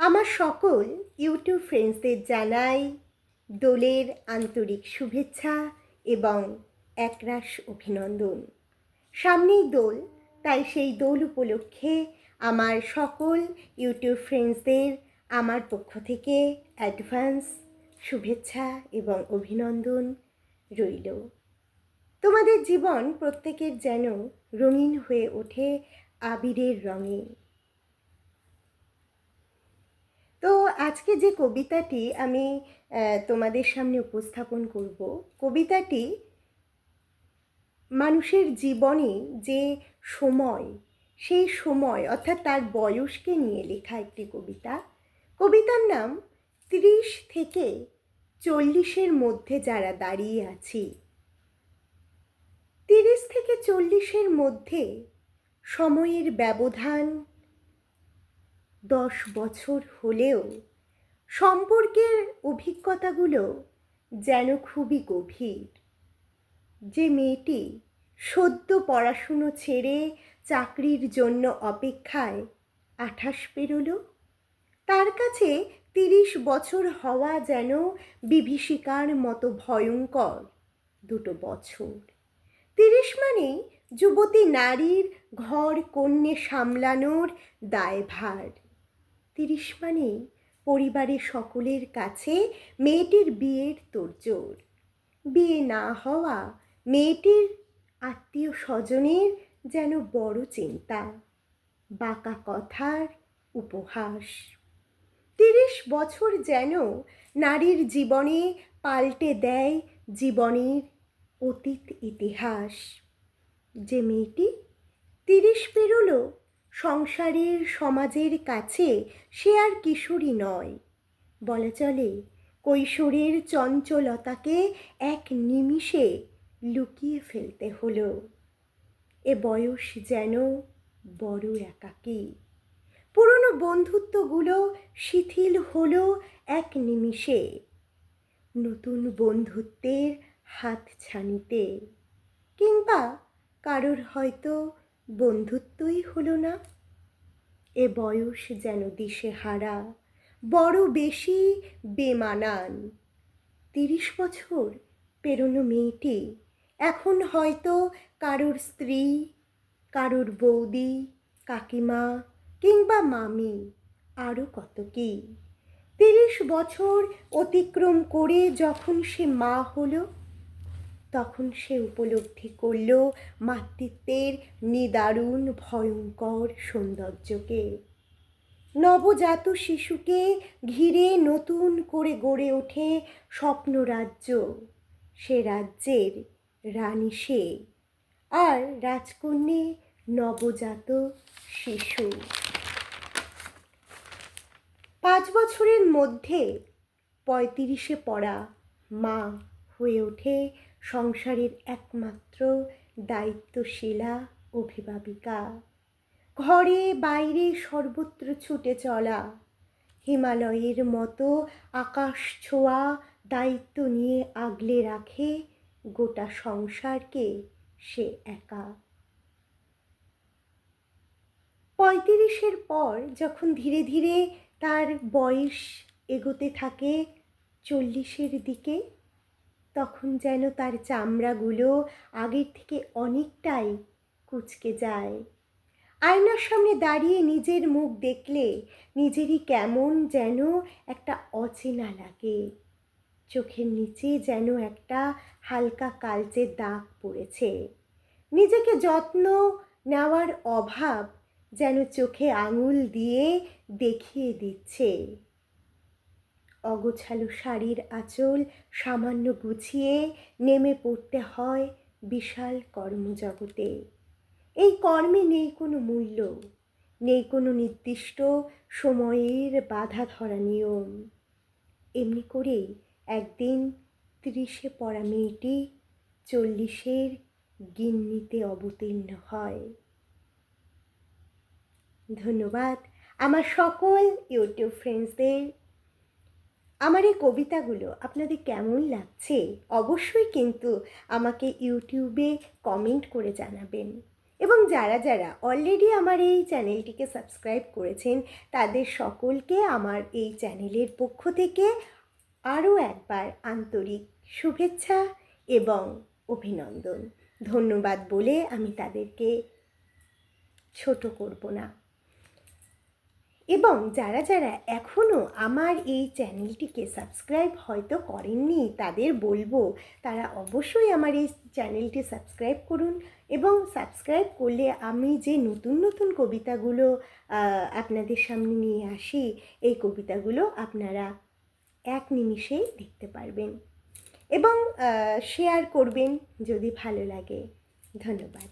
আমার সকল ইউটিউব ফ্রেন্ডসদের জানাই দোলের আন্তরিক শুভেচ্ছা এবং একরাশ অভিনন্দন। সামনেই দোল, তাই সেই দোল উপলক্ষে আমার সকল ইউটিউব ফ্রেন্ডসদের আমার পক্ষ থেকে অ্যাডভান্স শুভেচ্ছা এবং অভিনন্দন রইল। তোমাদের জীবন প্রত্যেকের যেন রঙিন হয়ে ওঠে আবিরের রঙে। তো আজকে যে কবিতাটি আমি তোমাদের সামনে উপস্থাপন করব, কবিতাটি মানুষের জীবনে যে সময়, সেই সময়, অর্থাৎ তার বয়সকে নিয়ে লেখা একটি কবিতা। কবিতার নাম তিরিশ থেকে চল্লিশের মধ্যে যারা দাঁড়িয়ে আছি। তিরিশ থেকে চল্লিশের মধ্যে সময়ের ব্যবধান দশ বছর হলেও সম্পর্কের অভিজ্ঞতাগুলো যেন খুবই গভীর। যে মেয়েটি সদ্য পড়াশুনো ছেড়ে চাকরির জন্য অপেক্ষায় আঠাশ পেরোলো, তার কাছে তিরিশ বছর হওয়া যেন বিভীষিকার মতো ভয়ঙ্কর দুটো বছর। তিরিশ মানেই যুবতী নারীর ঘর কন্যে সামলানোর দায়ভার। তিরিশ মানেই পরিবারের সকলের কাছে মেয়েটির বিয়ের তোড়জোড়। বিয়ে না হওয়া মেয়েটির আত্মীয় স্বজনের যেন বড় চিন্তা, বাঁকা কথার উপহাস। তিরিশ বছর যেন নারীর জীবনে পাল্টে দেয় জীবনের অতীত ইতিহাস। যে মেয়েটি তিরিশ পেরোলো সংসারের সমাজের কাছে সে আর কিশোরী নয়। বলা চলে, কৈশোরের চঞ্চলতাকে এক নিমিষে লুকিয়ে ফেলতে হলো। এ বয়স যেন বড় একাকী। পুরনো বন্ধুত্বগুলো শিথিল হলো এক নিমিষে। নতুন বন্ধুত্বের হাত ছানিতে কিংবা কারোর হয়তো বন্ধুত্বই হলো না। এ বয়স যেন দিশে হারা, বড় বেশি বেমানান। তিরিশ বছর পেরোনো মেয়েটি, এখন হয়তো কারোর স্ত্রী, কারোর বৌদি, কাকিমা কিংবা মামি আরও কত কি। তিরিশ বছর অতিক্রম করে যখন সে মা হলো তখন সে উপলব্ধি করল মাতৃত্বের নিদারুণ, ভয়ঙ্কর সৌন্দর্যকে। নবজাত শিশুকে ঘিরে নতুন করে গড়ে ওঠে স্বপ্নরাজ্য। সে রাজ্যের রানী সে। আর রাজকন্যে নবজাত শিশু। পাঁচ বছরের মধ্যে পঁয়ত্রিশে পড়া মা হয়ে ওঠে সংসারের একমাত্র দায়িত্বশীলা অভিভাবিকা। ঘরে বাইরে সর্বত্র ছুটে চলা, হিমালয়ের মতো আকাশ ছোঁয়া দায়িত্ব নিয়ে আগলে রাখে গোটা সংসারকে সে একা। পঁয়ত্রিশের পর যখন ধীরে ধীরে তার বয়স এগোতে থাকে চল্লিশের দিকে তখন যেন তার চামড়াগুলো আগের থেকে অনেকটাই কুচকে যায়। আয়নার সামনে দাঁড়িয়ে নিজের মুখ দেখলে নিজেরই কেমন যেন একটা অচেনা লাগে। চোখের নিচে যেন একটা হালকা কালচে দাগ পড়েছে। নিজেকে যত্ন নেওয়ার অভাব যেন চোখে আঙুল দিয়ে দেখিয়ে দিচ্ছে। অগোছালো শাড়ির আঁচল সামান্য গুছিয়ে নেমে পড়তে হয় বিশাল কর্মজগতে। এই কর্মে নেই কোনো মূল্য, নেই কোনো নির্দিষ্ট সময়ের বাধা ধরা নিয়ম। এমনি করেই একদিন ত্রিশে পড়া মেয়েটি চল্লিশের গিন্নিতে অবতীর্ণ হয়। ধন্যবাদ। আমার সকল ইউটিউব ফ্রেন্ডসদের আমার এই কবিতাগুলো আপনাদের কেমন লাগছে? অবশ্যই কিন্তু আমাকে ইউটিউবে কমেন্ট করে জানাবেন। এবং যারা যারা অলরেডি আমার এই চ্যানেলটিকে সাবস্ক্রাইব করেছেন, তাদের সকলকে আমার এই চ্যানেলের পক্ষ থেকে আরও একবার আন্তরিক শুভেচ্ছা এবং অভিনন্দন। ধন্যবাদ বলে আমি তাদেরকে ছোট করব না। এবং যারা যারা এখনও আমার এই চ্যানেলটিকে সাবস্ক্রাইব হয়তো করেননি, তাদের বলব তারা অবশ্যই আমার এই চ্যানেলটি সাবস্ক্রাইব করুন এবং সাবস্ক্রাইব করলে আমি যে নতুন নতুন কবিতাগুলো আপনাদের সামনে নিয়ে আসি, এই কবিতাগুলো আপনারা এক নিমিষেই দেখতে পারবেন এবং শেয়ার করবেন যদি ভালো লাগে। ধন্যবাদ।